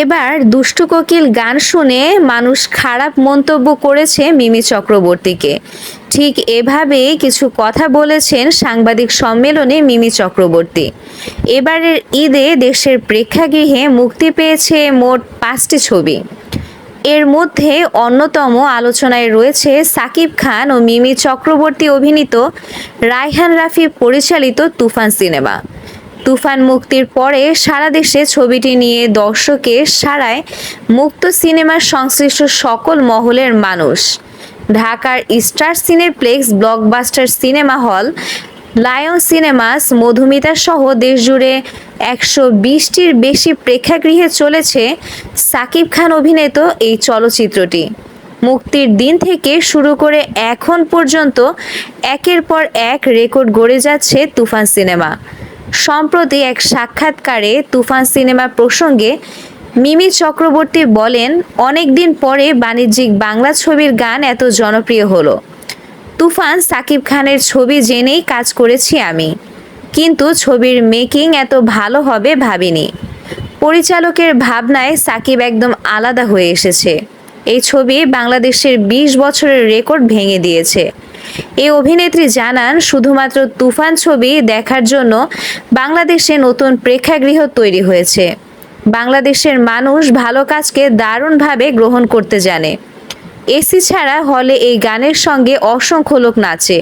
এবার দুষ্টু কোকিল গান শুনে মানুষ খারাপ মন্তব্য করেছে মিমি চক্রবর্তীকে। ঠিক এভাবেই কিছু কথা বলেছেন সাংবাদিক সম্মেলনে মিমি চক্রবর্তী। এবারের ঈদে দেশের প্রেক্ষাগৃহে মুক্তি পেয়েছে মোট পাঁচটি ছবি। এর মধ্যে অন্যতম আলোচনায় রয়েছে সাকিব খান ও মিমি চক্রবর্তী অভিনীত রায়হান রাফি পরিচালিত তুফান সিনেমা। তুফান মুক্তির পরে সারা দেশে ছবিটি নিয়ে দর্শকের সারায় মুক্ত সিনেমার সংশ্লিষ্ট সকল মহলের মানুষ। ঢাকার star Cineplex, blockbuster cinema hall, Lion Cinemas, Madhumita সহ দেশজুড়ে একশো বিশটির বেশি প্রেক্ষাগৃহে চলেছে সাকিব খান অভিনীত এই চলচ্চিত্রটি। মুক্তির দিন থেকে শুরু করে এখন পর্যন্ত একের পর এক রেকর্ড গড়ে যাচ্ছে তুফান সিনেমা। সম্প্রতি এক সাক্ষাৎকারে তুফান সিনেমা প্রসঙ্গে মিমি চক্রবর্তী বলেন অনেক দিন পরে বাণিজ্যিক বাংলা ছবির গান এত জনপ্রিয় হলো। তুফান সাকিব খানের ছবি জেনেই কাজ করেছি আমি। কিন্তু ছবির মেকিং এত ভালো হবে ভাবিনি। পরিচালকের ভাবনায় সাকিব একদম আলাদা হয়ে এসেছে। এই ছবি বাংলাদেশের ২০ বছরের রেকর্ড ভেঙে দিয়েছে। এই অভিনেত্রী জানান, শুধুমাত্র তুফান ছবি দেখার জন্য বাংলাদেশে নতুন প্রেক্ষাগৃহ তৈরি হয়েছে। বাংলাদেশের মানুষ ভালো কাজকে দারুণভাবে গ্রহণ করতে জানে। এসি ছাড়া হলে এই গানের সঙ্গে অসংখ্য লোক নাচে।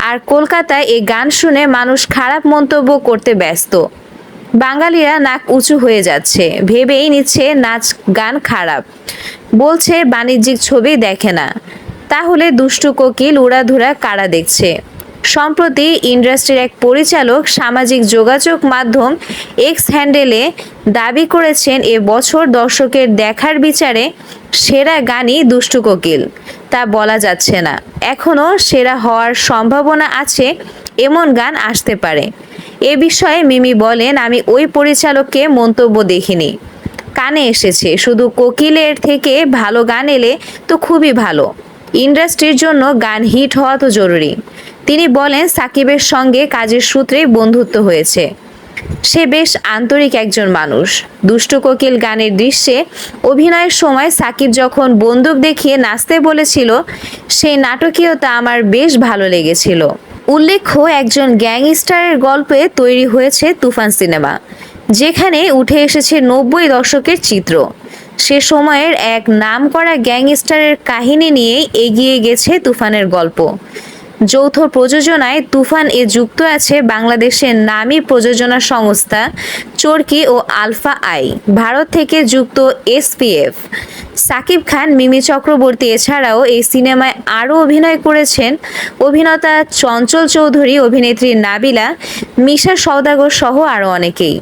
আর কলকাতায় এই গান শুনে মানুষ খারাপ মন্তব্য করতে ব্যস্ত। বাঙালিরা নাক উঁচু হয়ে যাচ্ছে, ভেবেই নিচ্ছে নাচ, গান খারাপ। বলছে, বাণিজ্যিক ছবি দেখে না। তাহলে দুষ্টু কোকিল উড়াধুরা কারা দেখছে? সম্প্রতি ইন্ডাস্ট্রির এক পরিচালক সামাজিক যোগাযোগ মাধ্যম এক্স হ্যান্ডেলে দাবি করেছেন, এ বছর দর্শকের দেখার বিচারে সেরা গানই দুষ্টু কোকিল। তা বলা যাচ্ছে না। এখনও সেরা হওয়ার সম্ভাবনা আছে, এমন গান আসতে পারে। এ বিষয়ে মিমি বলেন, আমি ওই পরিচালককে মন্তব্য দেখিনি। কানে এসেছে, শুধু কোকিলের থেকে ভালো গান এলে তো খুবই ভালো। ইন্ডাস্ট্রির জন্য গান হিট হওয়া তো জরুরি। তিনি বলেন, সাকিবের সঙ্গে কাজের সূত্রেই বন্ধুত্ব হয়েছে। সে বেশ আন্তরিক একজন মানুষ। দুষ্টু কোকিল গানের দৃশ্যে অভিনয়ের সময় সাকিব যখন বন্দুক দেখিয়ে নাচতে বলেছিল, সেই নাটকীয়তা আমার বেশ ভালো লেগেছিল। উল্লেখ্য, একজন গ্যাংস্টারের গল্পে তৈরি হয়েছে তুফান সিনেমা, যেখানে উঠে এসেছে নব্বই দশকের চিত্র। সে সময়ের এক নামকরা গ্যাংস্টারের কাহিনী নিয়েই এগিয়ে গেছে তুফানের গল্প। যৌথ প্রযোজনায় তুফান এ যুক্ত আছে বাংলাদেশের নামী প্রযোজনা সংস্থা চরকি ও আলফা আই, ভারত থেকে যুক্ত এসপিএফ। সাকিব খান, মিমি চক্রবর্তী এছাড়াও এই সিনেমায় আরও অভিনয় করেছেন। অভিনেতা চঞ্চল চৌধুরী, অভিনেত্রী নাবিলা, মিশা সওদাগর সহ আরও অনেকেই।